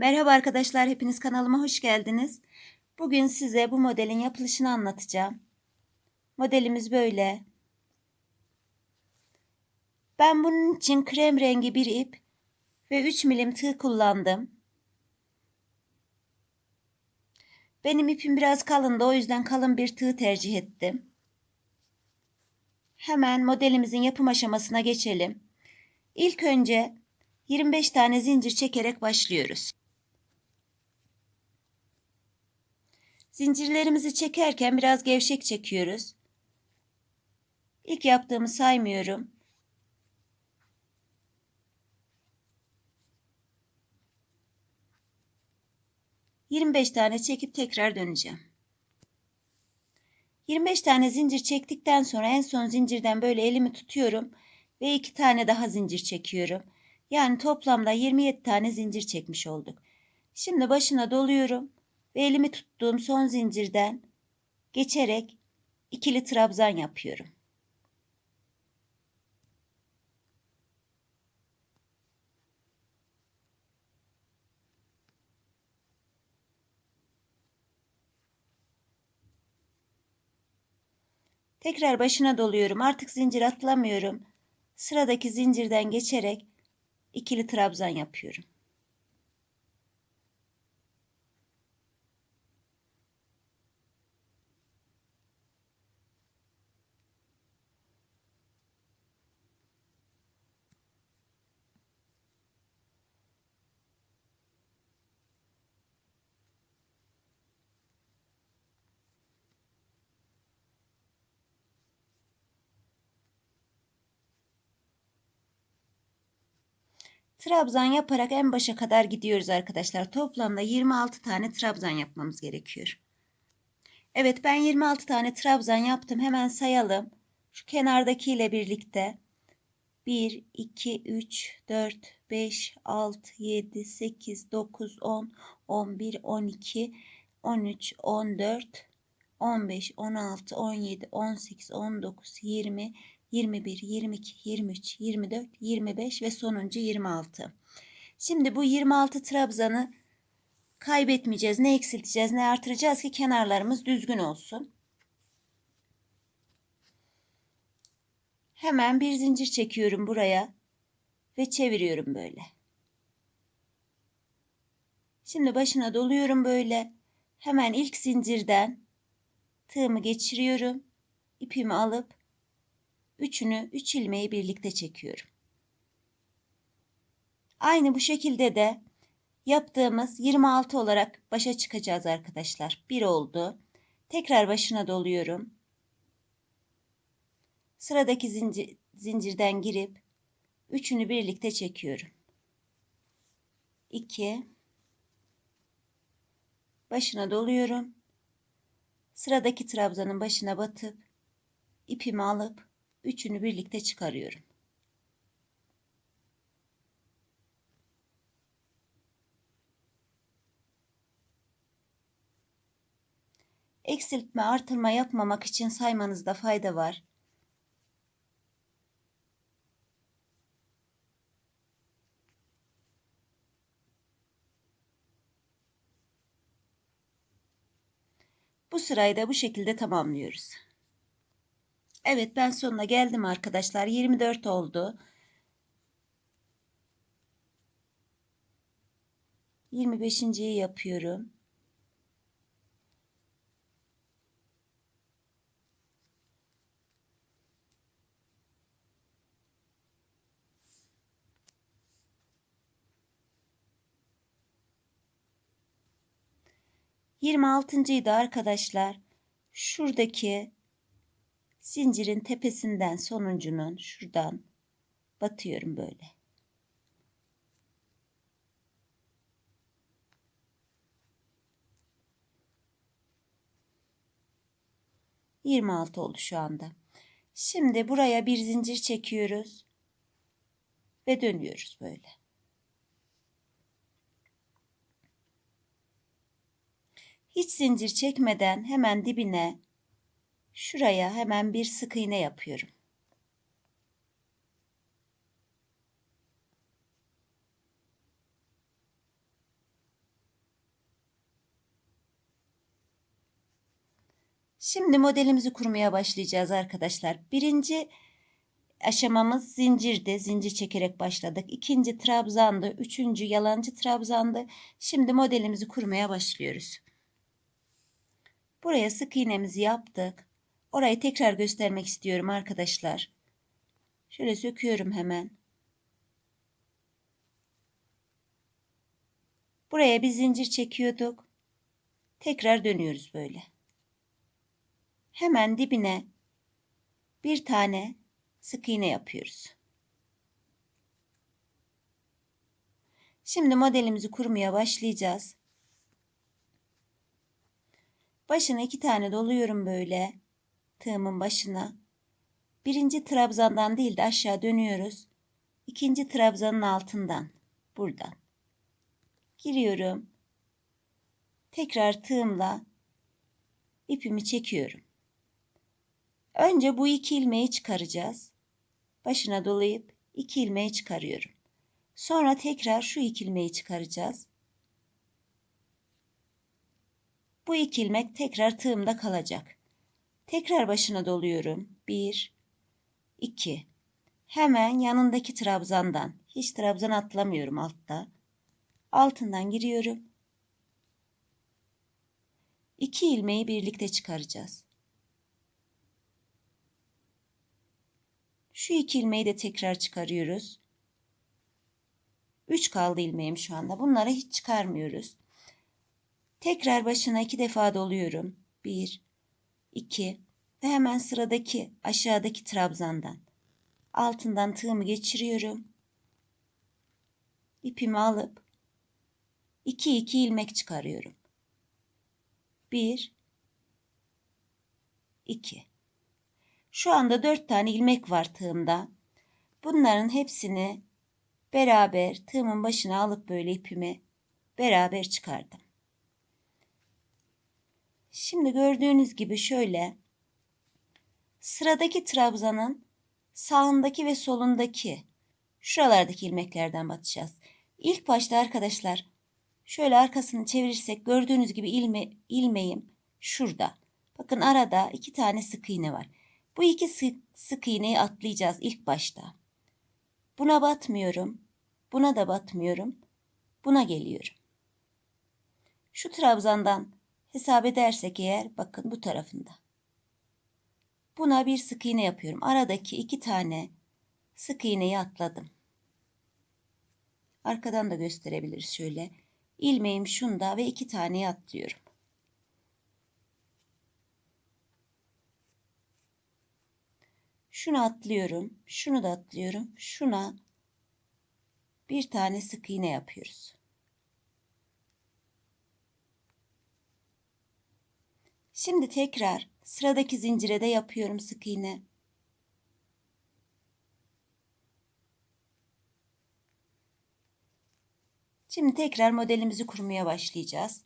Merhaba arkadaşlar, hepiniz kanalıma hoş geldiniz. Bugün size bu modelin yapılışını anlatacağım. Modelimiz böyle. Ben bunun için krem rengi bir ip ve 3 milim tığ kullandım. Benim ipim biraz kalındı, o yüzden kalın bir tığ tercih ettim. Hemen modelimizin yapım aşamasına geçelim. İlk önce 25 tane zincir çekerek başlıyoruz. Zincirlerimizi çekerken biraz gevşek çekiyoruz. İlk yaptığımı saymıyorum. Yirmi beş tane çekip tekrar döneceğim. 25 tane zincir çektikten sonra en son zincirden böyle elimi tutuyorum ve iki tane daha zincir çekiyorum. Yani toplamda 27 tane zincir çekmiş olduk. Şimdi başına doluyorum ve elimi tuttuğum son zincirden geçerek ikili trabzan yapıyorum. Tekrar başına doluyorum. Artık zincir atlamıyorum. Sıradaki zincirden geçerek ikili trabzan yapıyorum. Trabzan yaparak en başa kadar gidiyoruz arkadaşlar. Toplamda 26 tane trabzan yapmamız gerekiyor. Evet ben 26 tane trabzan yaptım. Hemen sayalım. Şu kenardaki ile birlikte 1, 2, 3, 4, 5, 6, 7, 8, 9, 10, 11, 12, 13, 14, 15, 16, 17, 18, 19, 20, 21, 22, 23, 24, 25 ve sonuncu 26. Şimdi bu 26 trabzanı kaybetmeyeceğiz. Ne eksilteceğiz ne artıracağız ki kenarlarımız düzgün olsun. Hemen bir zincir çekiyorum buraya ve çeviriyorum böyle. Şimdi başına doluyorum böyle. Hemen ilk zincirden tığımı geçiriyorum. ipimi alıp üçünü üç ilmeği birlikte çekiyorum. Aynı bu şekilde de yaptığımız 26 olarak başa çıkacağız arkadaşlar. Bir oldu. Tekrar başına doluyorum. Sıradaki zincir, zincirden girip üçünü birlikte çekiyorum. 2 başına doluyorum. Sıradaki trabzanın başına batıp ipimi alıp üçünü birlikte çıkarıyorum. Eksiltme, artırma yapmamak için saymanızda fayda var. Bu sırayı da bu şekilde tamamlıyoruz. Evet ben sonuna geldim arkadaşlar. 24 oldu. 25.yi yapıyorum. Yirmi altıncıyı da arkadaşlar şuradaki zincirin tepesinden sonuncunun şuradan batıyorum böyle. Yirmi altı oldu şu anda. Şimdi buraya bir zincir çekiyoruz ve dönüyoruz böyle. Hiç zincir çekmeden hemen dibine Şuraya hemen bir sık iğne yapıyorum. Şimdi modelimizi kurmaya başlayacağız arkadaşlar. Birinci aşamamız zincirde. Zincir çekerek başladık. İkinci trabzandı. Üçüncü yalancı trabzandı. Şimdi modelimizi kurmaya başlıyoruz. Buraya sık iğnemizi yaptık. Orayı tekrar göstermek istiyorum arkadaşlar. Şöyle söküyorum hemen. Buraya bir zincir çekiyorduk. Tekrar dönüyoruz böyle. Hemen dibine bir tane sık iğne yapıyoruz. Şimdi modelimizi kurmaya başlayacağız. Başına iki tane doluyorum böyle. Tığımın başına. Birinci trabzandan değil de aşağı dönüyoruz. İkinci trabzanın altından. Buradan. Giriyorum. Tekrar tığımla ipimi çekiyorum. Önce bu iki ilmeği çıkaracağız. Başına dolayıp iki ilmeği çıkarıyorum. Sonra tekrar şu iki ilmeği çıkaracağız. Bu iki ilmek tekrar tığımda kalacak. Tekrar başına doluyorum. 1 2 Hemen yanındaki trabzandan hiç trabzan atlamıyorum altta. Altından giriyorum. İki ilmeği birlikte çıkaracağız. Şu iki ilmeği de tekrar çıkarıyoruz. Üç kaldı ilmeğim şu anda. Bunları hiç çıkarmıyoruz. Tekrar başına iki defa doluyorum. Bir, iki ve hemen sıradaki aşağıdaki trabzandan altından tığımı geçiriyorum. İpimi alıp iki iki ilmek çıkarıyorum. Bir, iki. Şu anda dört tane ilmek var tığımda. Bunların hepsini beraber tığımın başına alıp böyle ipimi beraber çıkardım. Şimdi gördüğünüz gibi şöyle sıradaki trabzanın sağındaki ve solundaki şuralardaki ilmeklerden batacağız. İlk başta arkadaşlar şöyle arkasını çevirirsek gördüğünüz gibi ilme, ilmeğim şurada. Bakın arada iki tane sık iğne var. Bu iki sık, sık iğneyi atlayacağız ilk başta. Buna batmıyorum. Buna da batmıyorum. Buna geliyorum. Şu trabzandan hesap edersek eğer bakın bu tarafında. Buna bir sık iğne yapıyorum. Aradaki iki tane sık iğneyi atladım. Arkadan da gösterebiliriz şöyle. İlmeğim şunda ve iki taneyi atlıyorum. Şunu atlıyorum. Şunu da atlıyorum. Şuna bir tane sık iğne yapıyoruz. Şimdi tekrar sıradaki zincire de yapıyorum sık iğne. Şimdi tekrar modelimizi kurmaya başlayacağız.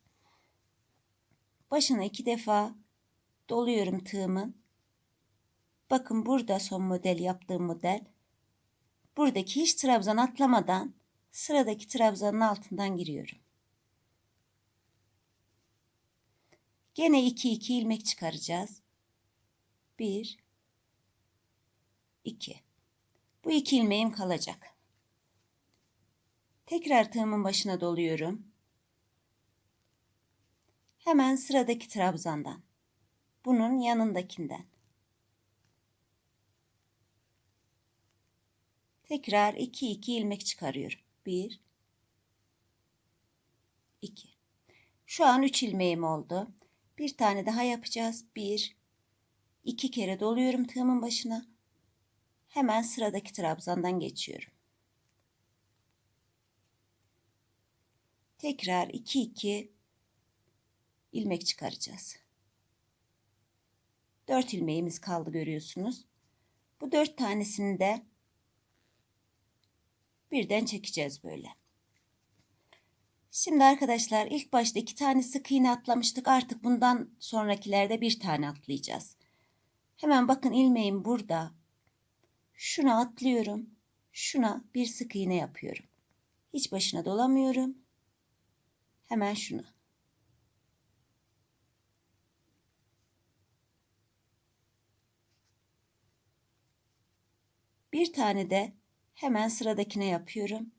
Başına iki defa doluyorum tığımın. Bakın burada son model yaptığım model. Buradaki hiç trabzan atlamadan sıradaki trabzanın altından giriyorum. Gene 2 2 ilmek çıkaracağız. 1 2 Bu iki ilmeğim kalacak. Tekrar tığımın başına doluyorum. Hemen sıradaki trabzandan. Bunun yanındakinden. Tekrar 2 2 ilmek çıkarıyorum. 1 2 Şu an 3 ilmeğim oldu. Bir tane daha yapacağız. 1 2 kere doluyorum tığımın başına. Hemen sıradaki trabzandan geçiyorum. Tekrar 2 2 ilmek çıkaracağız. 4 ilmeğimiz kaldı görüyorsunuz. Bu 4 tanesini de birden çekeceğiz böyle. Şimdi arkadaşlar ilk başta iki tane sık iğne atlamıştık. Artık bundan sonrakilerde bir tane atlayacağız. Hemen bakın ilmeğim burada. Şuna atlıyorum. Şuna bir sık iğne yapıyorum. Hiç başına dolamıyorum. Hemen şuna. Bir tane de hemen sıradakine yapıyorum.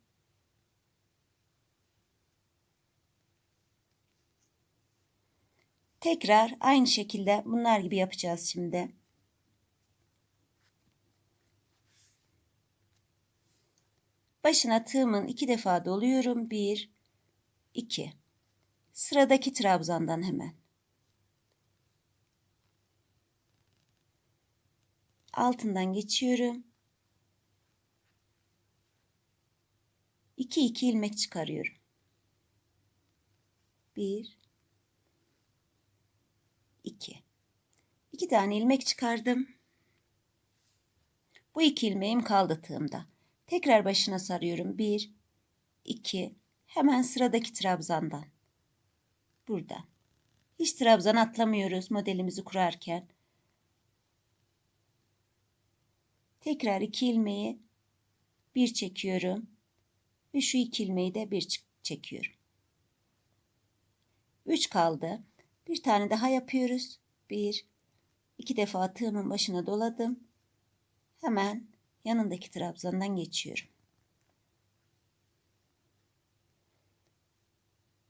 Tekrar aynı şekilde bunlar gibi yapacağız şimdi. Başına tığımın iki defa doluyorum. Bir, iki. Sıradaki trabzandan hemen. Altından geçiyorum. 2 2 ilmek çıkarıyorum. 1 2 2 tane ilmek çıkardım. Bu iki ilmeğim kaldı tığımda. Tekrar başına sarıyorum. 1 2 hemen sıradaki trabzandan. Buradan. Hiç trabzan atlamıyoruz modelimizi kurarken. Tekrar iki ilmeği bir çekiyorum ve şu iki ilmeği de bir çekiyorum. Üç kaldı. Bir tane daha yapıyoruz. Bir, iki defa tığımın başına doladım. Hemen yanındaki trabzandan geçiyorum.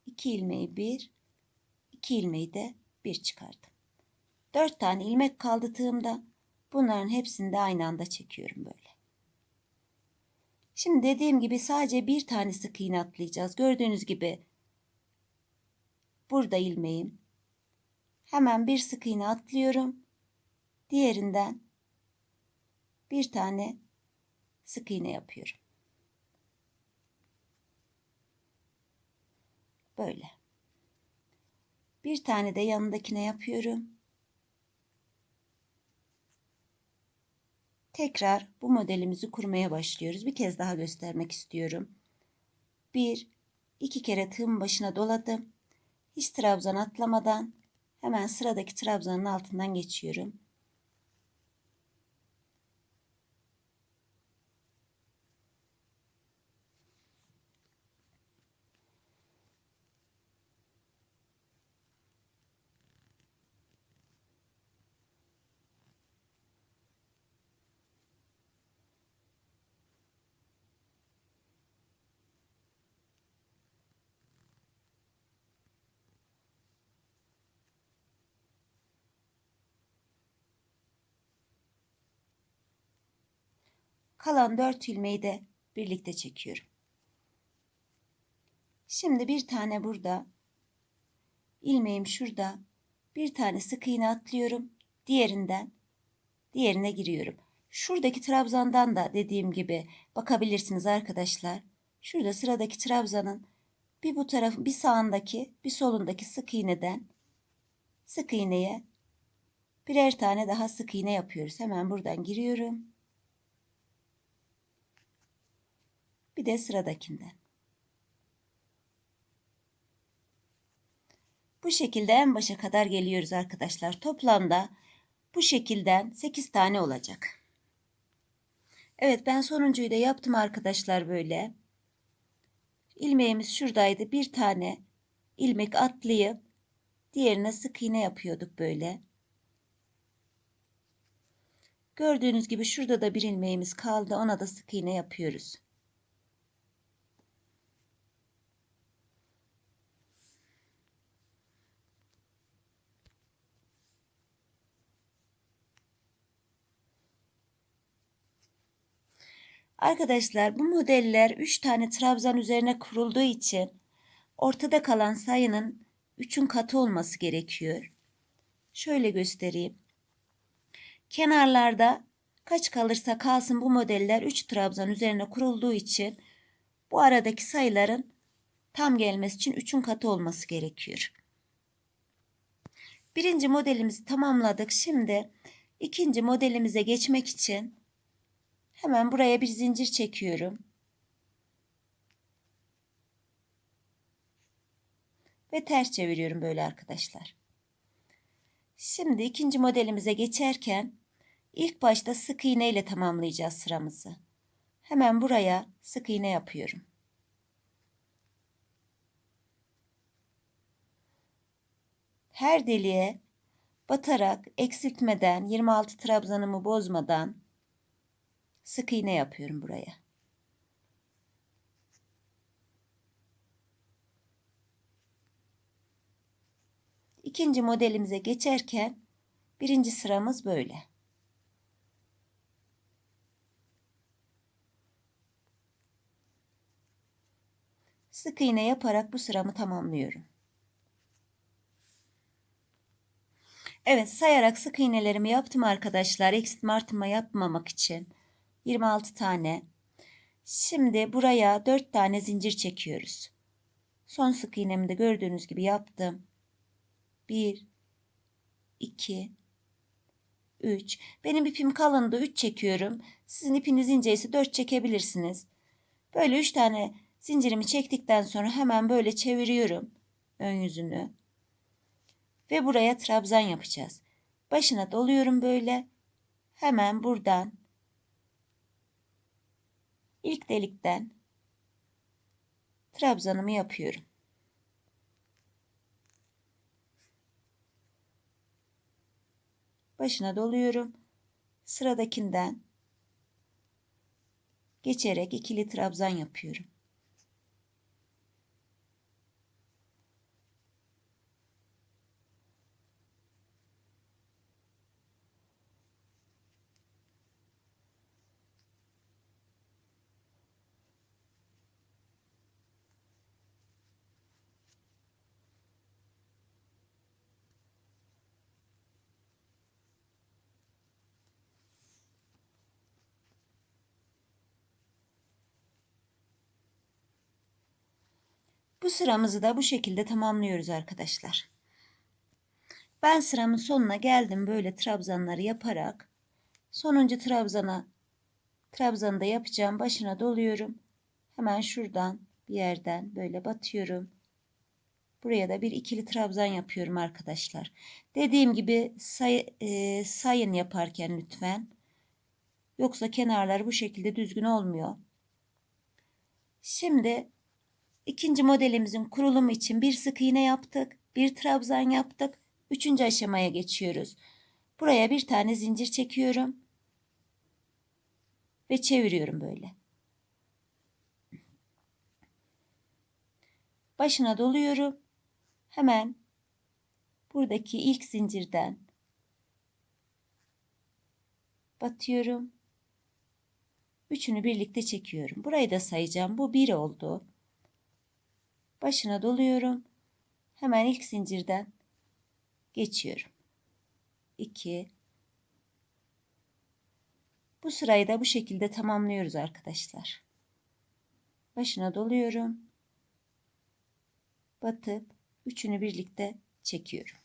İki ilmeği bir, iki ilmeği de bir çıkardım. Dört tane ilmek kaldı tığımda. Bunların hepsini de aynı anda çekiyorum böyle. Şimdi dediğim gibi sadece bir tane sık iğne atlayacağız. Gördüğünüz gibi burada ilmeğim. Hemen bir sık iğne atlıyorum. Diğerinden bir tane sık iğne yapıyorum. Böyle. Bir tane de yanındakine yapıyorum. Tekrar bu modelimizi kurmaya başlıyoruz. Bir kez daha göstermek istiyorum. Bir, iki kere tığım başına doladım. Hiç trabzan atlamadan hemen sıradaki trabzanın altından geçiyorum. Kalan 4 ilmeği de birlikte çekiyorum. Şimdi bir tane burada ilmeğim şurada bir tane sık iğne atlıyorum. Diğerinden diğerine giriyorum. Şuradaki trabzandan da dediğim gibi bakabilirsiniz arkadaşlar. Şurada sıradaki trabzanın bir bu tarafın bir sağındaki bir solundaki sık iğneden sık iğneye birer tane daha sık iğne yapıyoruz. Hemen buradan giriyorum. Bir de sıradakinden. Bu şekilde en başa kadar geliyoruz arkadaşlar. Toplamda bu şekilden 8 tane olacak. Evet ben sonuncuyu da yaptım arkadaşlar böyle. İlmeğimiz şuradaydı. Bir tane ilmek atlayıp diğerine sık iğne yapıyorduk böyle. Gördüğünüz gibi şurada da bir ilmeğimiz kaldı. Ona da sık iğne yapıyoruz. Arkadaşlar bu modeller 3 tane trabzan üzerine kurulduğu için ortada kalan sayının 3'ün katı olması gerekiyor. Şöyle göstereyim. Kenarlarda kaç kalırsa kalsın bu modeller 3 trabzan üzerine kurulduğu için bu aradaki sayıların tam gelmesi için 3'ün katı olması gerekiyor. Birinci modelimizi tamamladık. Şimdi ikinci modelimize geçmek için Hemen buraya bir zincir çekiyorum. Ve ters çeviriyorum böyle arkadaşlar. Şimdi ikinci modelimize geçerken ilk başta sık iğne ile tamamlayacağız sıramızı. Hemen buraya sık iğne yapıyorum. Her deliğe batarak eksiltmeden 26 trabzanımı bozmadan sık iğne yapıyorum buraya. İkinci modelimize geçerken birinci sıramız böyle. Sık iğne yaparak bu sıramı tamamlıyorum. Evet sayarak sık iğnelerimi yaptım arkadaşlar. Eksiltme artırma yapmamak için. 26 tane. Şimdi buraya 4 tane zincir çekiyoruz. Son sık iğnemi de gördüğünüz gibi yaptım. 1 2 3 Benim ipim kalındı 3 çekiyorum. Sizin ipiniz inceyse 4 çekebilirsiniz. Böyle 3 tane zincirimi çektikten sonra hemen böyle çeviriyorum ön yüzünü. Ve buraya trabzan yapacağız. Başına doluyorum böyle. Hemen buradan ilk delikten trabzanımı yapıyorum. Başına doluyorum. Sıradakinden geçerek ikili trabzan yapıyorum. Bu sıramızı da bu şekilde tamamlıyoruz arkadaşlar. Ben sıramın sonuna geldim böyle trabzanları yaparak. Sonuncu trabzana trabzanı da yapacağım. Başına doluyorum. Hemen şuradan bir yerden böyle batıyorum. Buraya da bir ikili trabzan yapıyorum arkadaşlar. Dediğim gibi say, e, sayın yaparken lütfen. Yoksa kenarlar bu şekilde düzgün olmuyor. Şimdi İkinci modelimizin kurulumu için bir sık iğne yaptık. Bir trabzan yaptık. Üçüncü aşamaya geçiyoruz. Buraya bir tane zincir çekiyorum. Ve çeviriyorum böyle. Başına doluyorum. Hemen buradaki ilk zincirden batıyorum. Üçünü birlikte çekiyorum. Burayı da sayacağım. Bu bir oldu başına doluyorum. Hemen ilk zincirden geçiyorum. 2 Bu sırayı da bu şekilde tamamlıyoruz arkadaşlar. Başına doluyorum. Batıp üçünü birlikte çekiyorum.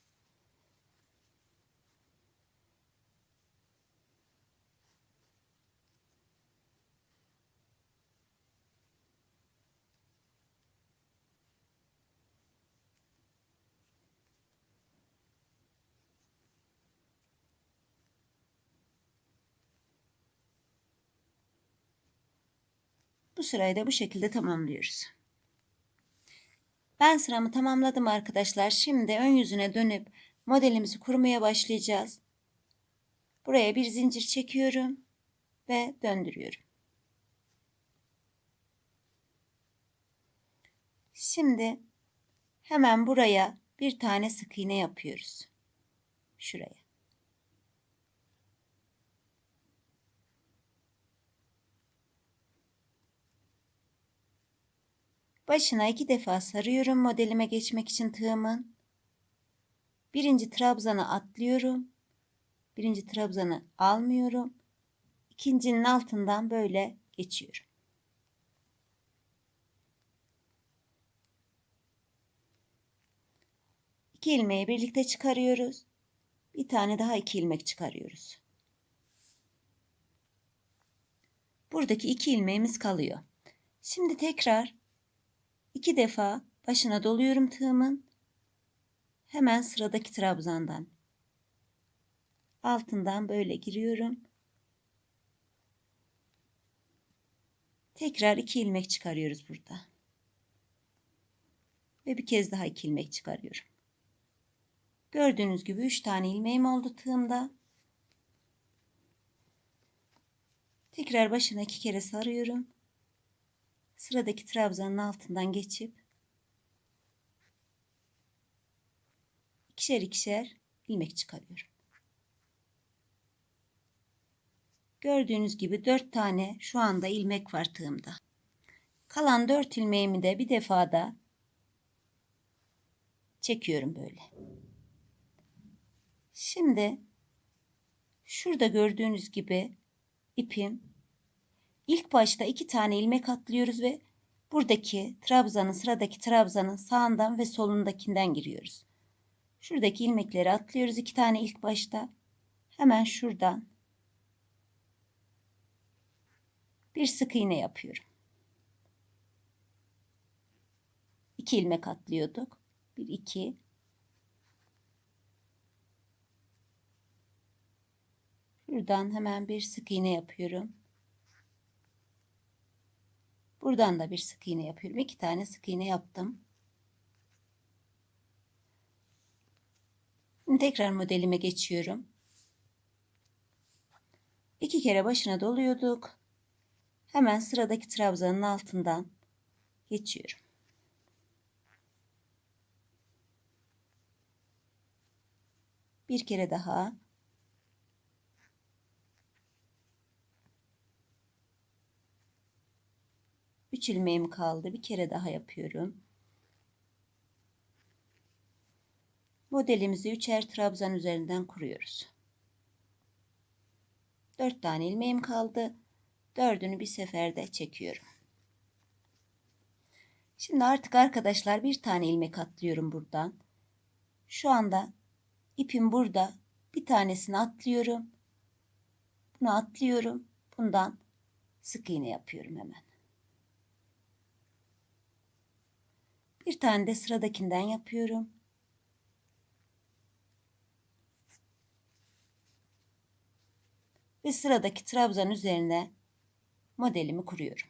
Bu sırayı da bu şekilde tamamlıyoruz. Ben sıramı tamamladım arkadaşlar. Şimdi ön yüzüne dönüp modelimizi kurmaya başlayacağız. Buraya bir zincir çekiyorum ve döndürüyorum. Şimdi hemen buraya bir tane sık iğne yapıyoruz. Şuraya. Başına iki defa sarıyorum modelime geçmek için tığımın. Birinci trabzanı atlıyorum. Birinci trabzanı almıyorum. İkincinin altından böyle geçiyorum. İki ilmeği birlikte çıkarıyoruz. Bir tane daha iki ilmek çıkarıyoruz. Buradaki iki ilmeğimiz kalıyor. Şimdi tekrar İki defa başına doluyorum tığımın. Hemen sıradaki trabzandan. Altından böyle giriyorum. Tekrar iki ilmek çıkarıyoruz burada. Ve bir kez daha iki ilmek çıkarıyorum. Gördüğünüz gibi üç tane ilmeğim oldu tığımda. Tekrar başına iki kere sarıyorum. Sıradaki trabzanın altından geçip ikişer ikişer ilmek çıkarıyorum. Gördüğünüz gibi 4 tane şu anda ilmek var tığımda. Kalan 4 ilmeğimi de bir defada çekiyorum böyle. Şimdi şurada gördüğünüz gibi ipim ilk başta iki tane ilmek atlıyoruz ve buradaki trabzanın sıradaki trabzanın sağından ve solundakinden giriyoruz. Şuradaki ilmekleri atlıyoruz iki tane ilk başta. Hemen şuradan bir sık iğne yapıyorum. İki ilmek atlıyorduk. Bir iki. Şuradan hemen bir sık iğne yapıyorum. Buradan da bir sık iğne yapıyorum. İki tane sık iğne yaptım. Tekrar modelime geçiyorum. İki kere başına doluyorduk. Hemen sıradaki trabzanın altından geçiyorum. Bir kere daha. Üç ilmeğim kaldı. Bir kere daha yapıyorum. Modelimizi üçer trabzan üzerinden kuruyoruz. Dört tane ilmeğim kaldı. Dördünü bir seferde çekiyorum. Şimdi artık arkadaşlar bir tane ilmek atlıyorum buradan. Şu anda ipim burada. Bir tanesini atlıyorum. Bunu atlıyorum. Bundan sık iğne yapıyorum hemen. Bir tane de sıradakinden yapıyorum. Ve sıradaki trabzan üzerine modelimi kuruyorum.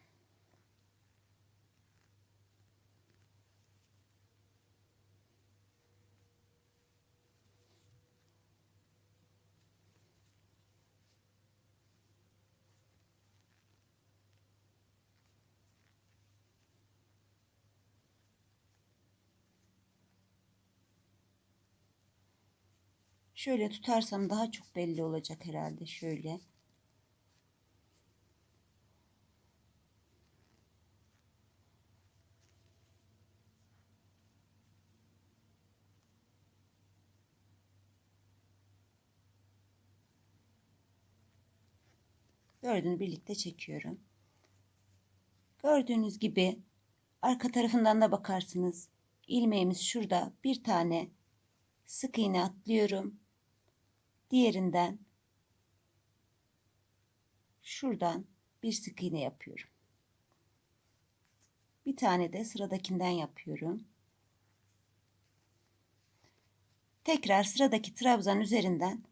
Şöyle tutarsam daha çok belli olacak herhalde şöyle. Dördünü birlikte çekiyorum. Gördüğünüz gibi arka tarafından da bakarsınız. İlmeğimiz şurada bir tane sık iğne atlıyorum. Diğerinden şuradan bir sık iğne yapıyorum. Bir tane de sıradakinden yapıyorum. Tekrar sıradaki trabzan üzerinden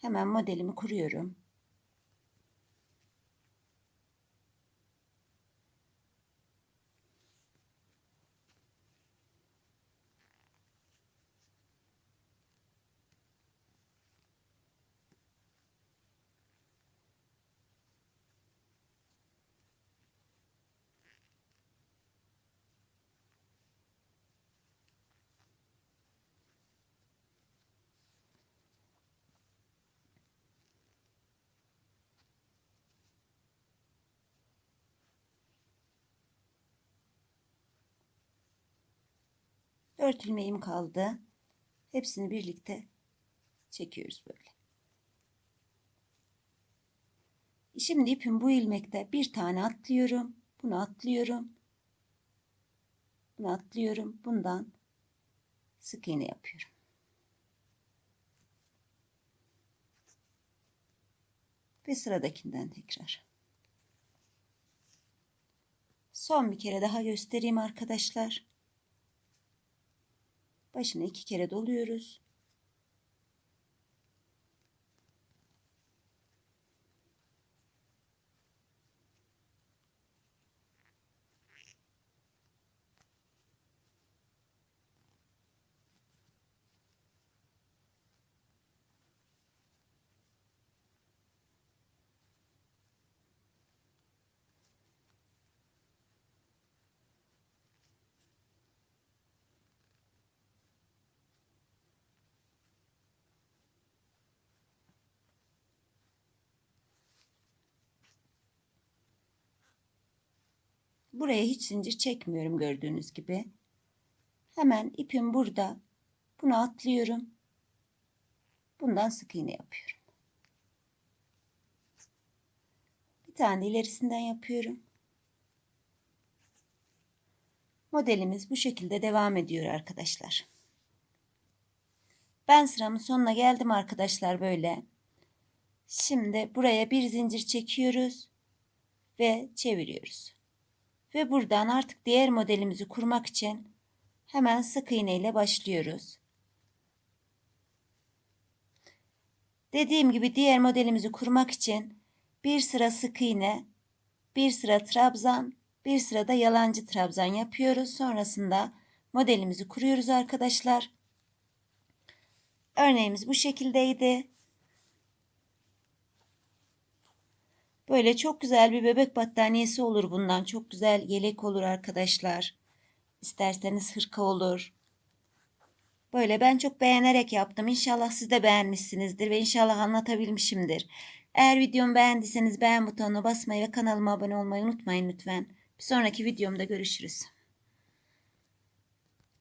hemen modelimi kuruyorum. Dört ilmeğim kaldı. Hepsini birlikte çekiyoruz böyle. Şimdi ipim bu ilmekte bir tane atlıyorum. Bunu atlıyorum. Bunu atlıyorum. Bundan sık iğne yapıyorum. Ve sıradakinden tekrar. Son bir kere daha göstereyim arkadaşlar. Başına iki kere doluyoruz. Buraya hiç zincir çekmiyorum gördüğünüz gibi. Hemen ipim burada. Bunu atlıyorum. Bundan sık iğne yapıyorum. Bir tane de ilerisinden yapıyorum. Modelimiz bu şekilde devam ediyor arkadaşlar. Ben sıramın sonuna geldim arkadaşlar böyle. Şimdi buraya bir zincir çekiyoruz ve çeviriyoruz. Ve buradan artık diğer modelimizi kurmak için hemen sık iğne ile başlıyoruz. Dediğim gibi diğer modelimizi kurmak için bir sıra sık iğne, bir sıra trabzan, bir sırada yalancı trabzan yapıyoruz. Sonrasında modelimizi kuruyoruz arkadaşlar. Örneğimiz bu şekildeydi. Böyle çok güzel bir bebek battaniyesi olur bundan. Çok güzel yelek olur arkadaşlar. İsterseniz hırka olur. Böyle ben çok beğenerek yaptım. İnşallah siz de beğenmişsinizdir ve inşallah anlatabilmişimdir. Eğer videomu beğendiyseniz beğen butonuna basmayı ve kanalıma abone olmayı unutmayın lütfen. Bir sonraki videomda görüşürüz.